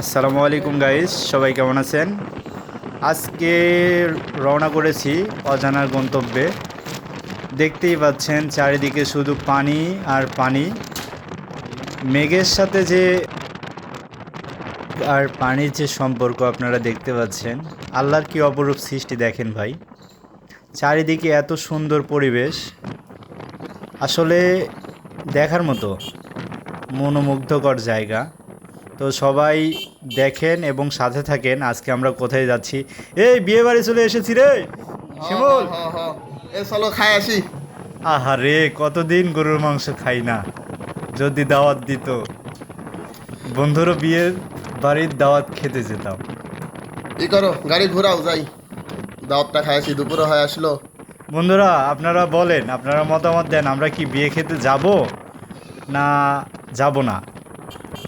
আসসালামু আলাইকুম গাইস সবাই কেমন আছেন? আজকে রওনা করেছি অজানার গন্তব্যে। দেখতেই পাচ্ছেন চারিদিকে শুধু পানি আর পানি। মেঘের সাথে যে আর পানির যে সম্পর্ক আপনারা দেখতে পাচ্ছেন, আল্লাহর কি অপরূপ সৃষ্টি দেখেন ভাই। চারিদিকে এত সুন্দর পরিবেশ। আসলে দেখার মতো মনোমুগ্ধকর জায়গা। তো সবাই দেখেন এবং সাথে থাকেন। আজকে আমরা কোথায় যাচ্ছি? এই বিয়ে বাড়ি চলে এসেছি রে। শিমুল। হ, হ, হ। এ চলো খাই আসি। আহারে কতদিন গরুর মাংস খাই না। যদি দাওয়াত দিত। বন্ধুরও বিয়ের বাড়ির দাওয়াত খেতে যেতাম। ই করো গাড়ি ঘোরাও যাই। দাওয়াতটা খাই আসি দুপুরে হয়ে আসলো। বন্ধুরা আপনারা বলেন আপনারা মতামত দেন আমরা কি বিয়ে খেতে যাব না যাব না?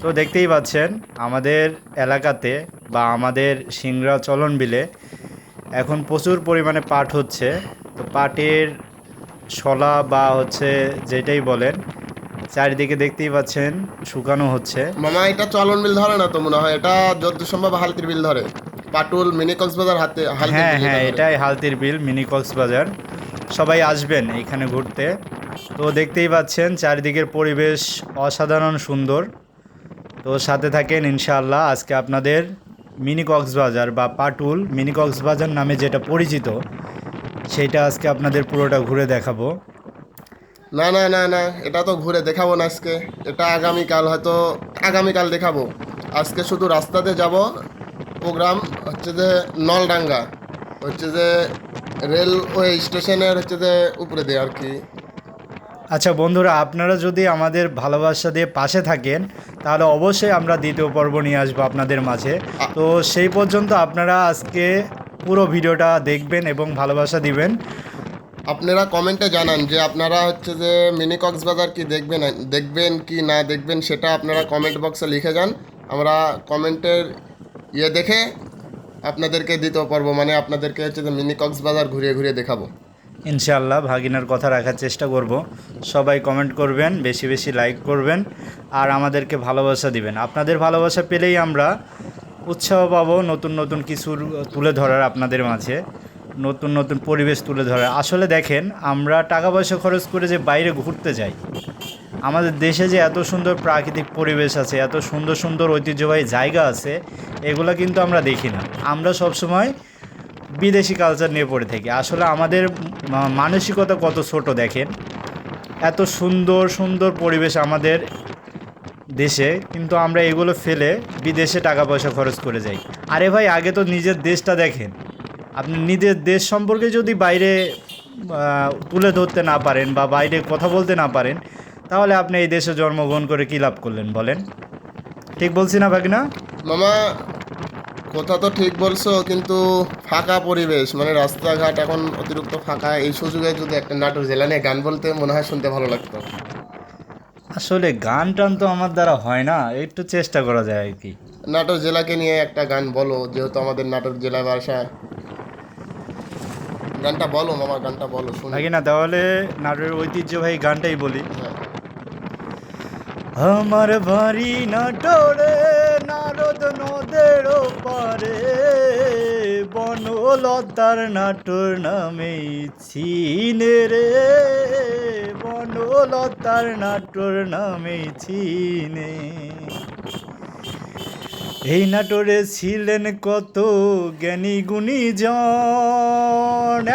তো দেখতেই পাচ্ছেন আমাদের এলাকাতে বা আমাদের সিংড়া চলন বিলে এখন প্রচুর পরিমাণে পাট হচ্ছে। তো পাটের শলা বা হচ্ছে যেটাই বলেন চারিদিকে দেখতেই পাচ্ছেন শুকানো হচ্ছে। মামা এটা চলন বিল ধরে না তো মনে হয়? এটা যত সম্ভব হালতির বিল ধরে। পাটুল মিনি কক্সবাজার হাতে হ্যাঁ হ্যাঁ এটাই হালতির বিল মিনি কক্সবাজার। সবাই আসবেন এখানে ঘুরতে। তো দেখতেই পাচ্ছেন চারিদিকের পরিবেশ অসাধারণ সুন্দর। তো সাথে থাকেন ইনশাআল্লাহ আজকে আপনাদের মিনি কক্সবাজার বা পাটুল, মিনি কক্সবাজার নামে যেটা পরিচিত সেইটা আজকে আপনাদের পুরোটা ঘুরে দেখাবো। না না না না, এটা তো ঘুরে দেখাবো না আজকে। এটা আগামীকাল হয়তো, আগামীকাল দেখাবো। আজকে শুধু রাস্তাতে যাব, প্রোগ্রাম হচ্ছে যে নলডাঙ্গা, হচ্ছে যে রেলওয়ে স্টেশনের হচ্ছে যে উপরে দিয়ে আর কি। আচ্ছা বন্ধুরা আপনারা যদি আমাদের ভালোবাসা দিয়ে পাশে থাকেন তাহলে অবশ্যই আমরা দ্বিতীয় পর্ব নিয়ে আসব আপনাদের মাঝে। তো সেই পর্যন্ত আপনারা আজকে পুরো ভিডিওটা দেখবেন এবং ভালোবাসা দিবেন। আপনারা কমেন্টে জানান যে আপনারা হচ্ছে যে মিনি কক্সবাজার কি দেখবেন দেখবেন কি না দেখবেন সেটা আপনারা কমেন্ট বক্সে লিখে যান। আমরা কমেন্টের ইয়ে দেখে আপনাদেরকে দিতে পারব মানে আপনাদেরকে হচ্ছে যে মিনি কক্সবাজার ঘুরিয়ে ঘুরিয়ে দেখাবো। ইনশাআল্লাহ ভাগিনার কথা রাখার চেষ্টা করব। সবাই কমেন্ট করবেন, বেশি বেশি লাইক করবেন, আর আমাদেরকে ভালোবাসা দিবেন। আপনাদের ভালোবাসা পেলেই আমরা উৎসাহ পাবো নতুন নতুন কিছু তুলে ধরার আপনাদের মাঝে, নতুন নতুন পরিবেশ তুলে ধরার। আসলে দেখেন, আমরা টাকা পয়সা খরচ করে যে বাইরে ঘুরতে যাই, আমাদের দেশে যে এত সুন্দর প্রাকৃতিক পরিবেশ আছে, এত সুন্দর সুন্দর ঐতিহ্যবাহী জায়গা আছে, এগুলো কিন্তু আমরা দেখি না। আমরা সবসময় বিদেশি কালচার নিয়ে পড়ে থাকি। আসলে আমাদের মানসিকতা কত ছোট দেখেন। এত সুন্দর সুন্দর পরিবেশ আমাদের দেশে, কিন্তু আমরা এগুলো ফেলে বিদেশে টাকা পয়সা খরচ করে যাই। আরে ভাই, আগে তো নিজের দেশটা দেখেন। আপনি নিজের দেশ সম্পর্কে যদি বাইরে তুলে ধরতে না পারেন বা বাইরে কথা বলতে না পারেন, তাহলে আপনি এই দেশে জন্মগ্রহণ করে কী লাভ করলেন বলেন? ঠিক বলছি না ভাগনা? মামা কথা তো ঠিক বলছো কিন্তু ফাঁকা পরিবেশ মানে রাস্তাঘাট এখন অতিরিক্ত ফাঁকা এই সুযোগে যদি একটা নাটক জেলা নিয়ে গান বলতে মনে হয় শুনতে ভালো লাগতো। আসলে গান টান তো আমার দ্বারা হয় না একটু চেষ্টা করা যায় আর কি। নাটক জেলাকে নিয়ে একটা গান বলো যেহেতু আমাদের নাটক জেলা ভাষা। গানটা বলো মামা গানটা বলো শুনি। নাকি না তাহলে নাটোরের ঐতিহ্যবাহী গানটাই বলি। হ্যাঁ। আমার বাড়ি নাটোরে বনলতার নাটোর নামে চিনে রে। বনলতার নাটোর নামে চিনে এই নাটোরে ছিলেন কত জ্ঞানী গুণীজন।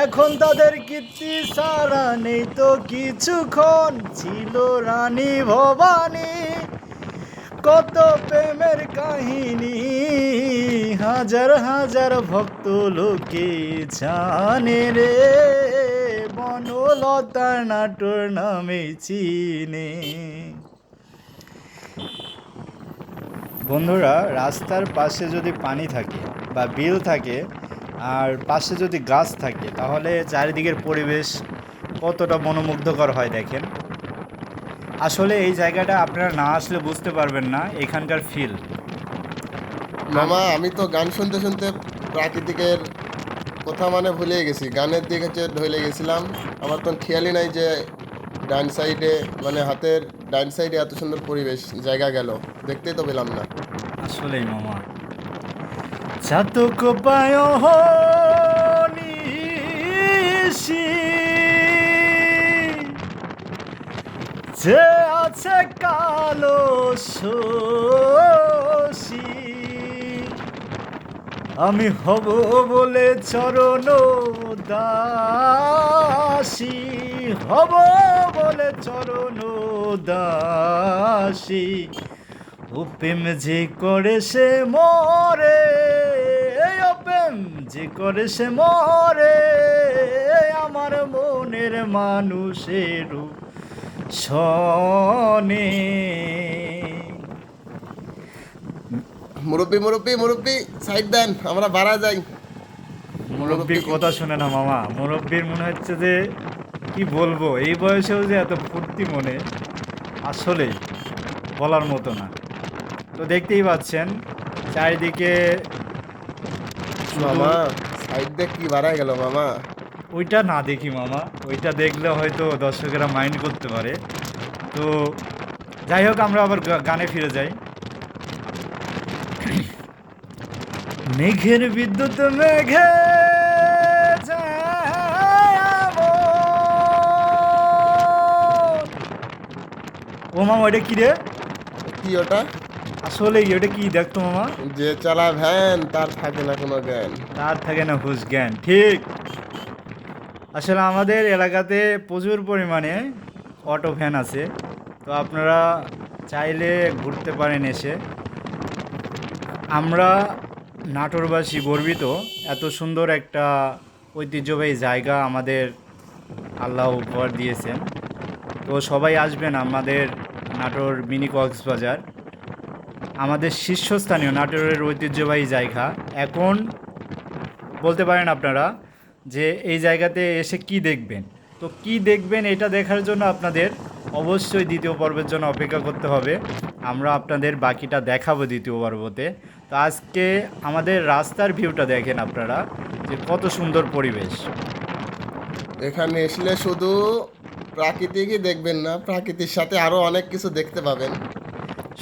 এখন তাদের কীর্তি সারা নেই তো কিছুক্ষণ। ছিল রানী ভবানী। কত প্রেমের কাহিনী, হাজার হাজার ভক্ত লোকে জানে রে। বনলতার নাটোর নামে চিনে। বন্ধুরা, রাস্তার পাশে যদি পানি থাকে বা বিল থাকে আর পাশে যদি গাছ থাকে, তাহলে চারিদিকের পরিবেশ কতটা মনোমুগ্ধকর হয় দেখেন। আসলে এই জায়গাটা আপনারা না আসলে বুঝতে পারবেন না এখানকার ফিল মামা আমি তো গান শুনতে শুনতে প্রাকৃতিকের কথা মানে ভুলে গেছি। গানের দিকে হচ্ছে ঢলে গেছিলাম। আমার তো খেয়ালই নাই যে ডান সাইডে মানে হাতের ডান সাইডে এত সুন্দর পরিবেশ জায়গা গেল। দেখতেই তো পেলাম না। আসলেই মামা। চাতক পায় নিশি যে আছে কালো শশী, আমি হব বলে চরণ দাসী, হব বলে চরণ দাসী। উপেম যে করে সে মরে উপেম যে করে সে মরে, আমার মনের মানুষের সনে মুরব্বি মুরব্বি মুরব্বি সাইড দেন আমরা বাড়া যাই। মুরব্বীর কথা শুনে না মামা। মুরব্বীর মনে হচ্ছে যে কি বলব এই বয়সেও যে এত ফুর্তি মনে আসলেই বলার মতো না। তো দেখতেই পাচ্ছেন চারিদিকে মামা সাইড দিয়ে কি বাড়ায় গেল মামা? ওইটা না দেখি মামা। ওইটা দেখলে হয়তো দর্শকেরা মাইন্ড করতে পারে। তো যাই হোক আমরা আবার গানে ফিরে যাই। মেঘের বিদ্যুৎ মেঘে ও মামা ওইটা কি রে? কি ওটা? আসলে ওটা কি? দেখতো মামা। যে চালা ভ্যান তার থাকে না কোনো জ্ঞান। তার থাকে না হুশ জ্ঞান। ঠিক। আসলে আমাদের এলাকাতে প্রচুর পরিমাণে অটো ভ্যান আছে, তো আপনারা চাইলে ঘুরতে পারেন এসে। আমরা নাটোরবাসী গর্বিত, এত সুন্দর একটা ঐতিহ্যবাহী জায়গা আমাদের আল্লাহ উপহার দিয়েছেন। তো সবাই আসবেন আমাদের নাটোর মিনি কক্সবাজার। আমাদের শীর্ষস্থানীয় নাটোরের ঐতিহ্যবাহী জায়গা। এখন বলতে পারেন আপনারা যে এই জায়গাতে এসে কি দেখবেন? তো কি দেখবেন এটা দেখার জন্য আপনাদের অবশ্যই দ্বিতীয় পর্বের জন্য অপেক্ষা করতে হবে। আমরা আপনাদের বাকিটা দেখাবো দ্বিতীয় পর্বতে। তো আজকে আমাদের রাস্তার ভিউটা দেখেন আপনারা যে কত সুন্দর পরিবেশ। এখানে এসলে শুধু প্রাকৃতিকই দেখবেন না প্রাকৃতির সাথে আরও অনেক কিছু দেখতে পাবেন।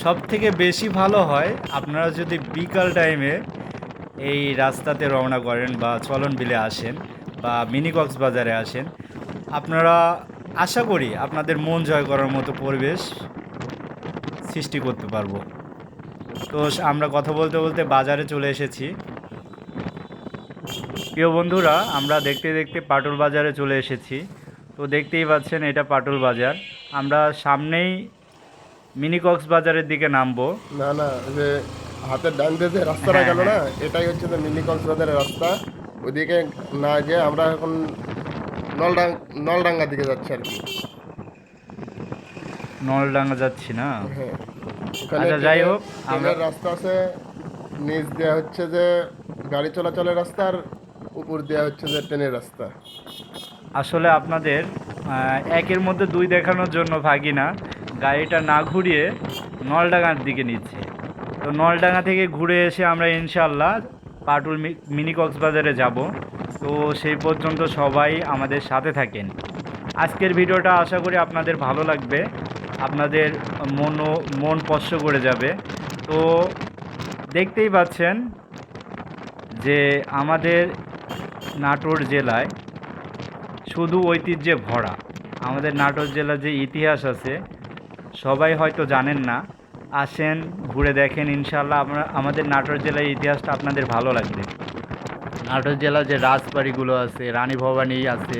সব থেকে বেশি ভালো হয় আপনারা যদি বিকাল টাইমে এই রাস্তাতে রওনা করেন বা চলন বিলে আসেন বা মিনি কক্সবাজারে আসেন। আপনারা আশা করি আপনাদের মন জয় করার মতো পরিবেশ সৃষ্টি করতে পারব। তো আমরা কথা বলতে বলতে বাজারে চলে এসেছি। প্রিয় বন্ধুরা, আমরা দেখতে দেখতে পাটুল বাজারে চলে এসেছি। তো দেখতেই পাচ্ছেন এটা পাটুল বাজার। আমরা সামনেই মিনি কক্সবাজারের দিকে নামবো। না না হাতের ডান দিয়ে যে রাস্তাটা গেল না এটাই হচ্ছে যে মিনি কক্সবাজারের রাস্তা। ওইদিকে না গিয়ে আমরা এখন নলডাং নলডাঙ্গা দিকে যাচ্ছি আর কি। নলডাঙ্গা যাচ্ছি না? হ্যাঁ। আচ্ছা, যাই হোক, আমরা- রাস্তা আছে নিচ দেওয়া হচ্ছে যে গাড়ি চলাচলের রাস্তা আর উপর দেওয়া হচ্ছে যে ট্রেনের রাস্তা। আসলে আপনাদের একের মধ্যে দুই দেখানোর জন্য ভাগিনা। গাড়িটা না ঘুরিয়ে নলডাঙ্গার দিকে নিচ্ছে। তো নলডাঙ্গা থেকে ঘুরে এসে আমরা ইনশাল্লাহ পাটুল মিনি কক্সবাজারে যাব। তো সেই পর্যন্ত সবাই আমাদের সাথে থাকেন। আজকের ভিডিওটা আশা করি আপনাদের ভালো লাগবে। আপনাদের মনও, মন স্পর্শ করে যাবে। তো দেখতেই পাচ্ছেন যে আমাদের নাটোর জেলায় শুধু ঐতিহ্যে ভরা। আমাদের নাটোর জেলার যে ইতিহাস আছে, সবাই হয়তো জানেন না। আসেন, ঘুরে দেখেন ইনশাল্লাহ আমরা, আমাদের নাটোর জেলার ইতিহাসটা আপনাদের ভালো লাগবে। নাটোর জেলার যে রাজবাড়িগুলো আছে, রানী ভবানী আছে,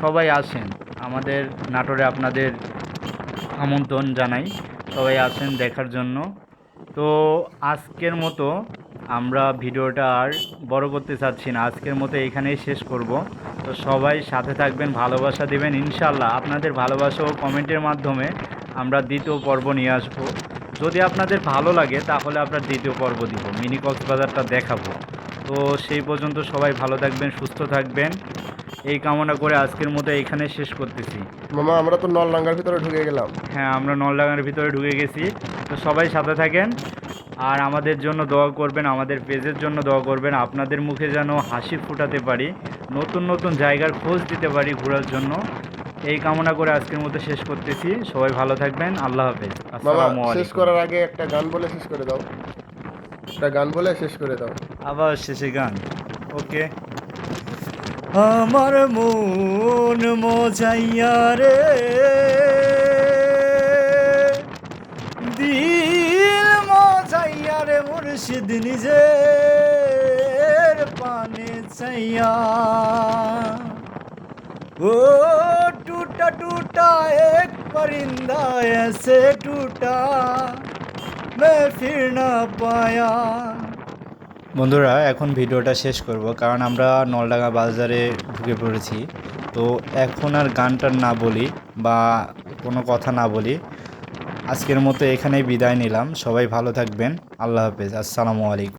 সবাই আসেন। আমাদের নাটোরে আপনাদের আমন্ত্রণ জানাই, সবাই আসেন দেখার জন্য। তো আজকের মতো আমরা ভিডিওটা আর বড় করতে চাচ্ছি না, আজকের মতো এখানেই শেষ করব। তো সবাই সাথে থাকবেন, ভালোবাসা দেবেন ইনশাল্লাহ আপনাদের ভালোবাসা ও কমেন্টের মাধ্যমে আমরা দ্বিতীয় পর্ব নিয়ে আসব। যদি আপনাদের ভালো লাগে তাহলে আমরা দ্বিতীয় পর্ব দিব। মিনি কক্সবাজারটা দেখাবো। তো সেই পর্যন্ত সবাই ভালো থাকবেন সুস্থ থাকবেন। এই কামনা করে আজকের মতো এখানে শেষ করতেছি। মামা আমরা তো নলডাঙ্গার ভিতরে ঢুকে গেলাম। হ্যাঁ আমরা নলডাঙ্গার ভিতরে ঢুকে গেছি। তো সবাই সাথে থাকেন। আর আমাদের জন্য দোয়া করবেন আমাদের পেজের জন্য দোয়া করবেন। আপনাদের মুখে যেন হাসি ফুটাতে পারি নতুন নতুন জায়গার খোঁজ দিতে পারি ঘোরার জন্য। এই কামনা করে আজকের মতো শেষ করতেছি। সবাই ভালো থাকবেন। আল্লাহ হাফেজ। শেষ করার আগে একটা গান বলে শেষ করে দাও। একটা গান বলে শেষ করে দাও। আবার শেষে গান। ওকে। আমার মন মজাইয়া রে। দিল মজাইয়া রে মুর্শিদ নিজের পানে চাইয়া ও टूटा एक परिंदा ऐसे टूटा मैं फिर ना पाया বন্ধুরা এখন ভিডিওটা শেষ করব কারণ আমরা নলডাঙ্গা বাজারে ঢুকে পড়েছি তো এখন আর গানটার না বলি বা কোনো কথা না বলি আজকের মতো এখানেই বিদায় নিলাম সবাই ভালো থাকবেন আল্লাহ হাফেজ আসসালামু আলাইকুম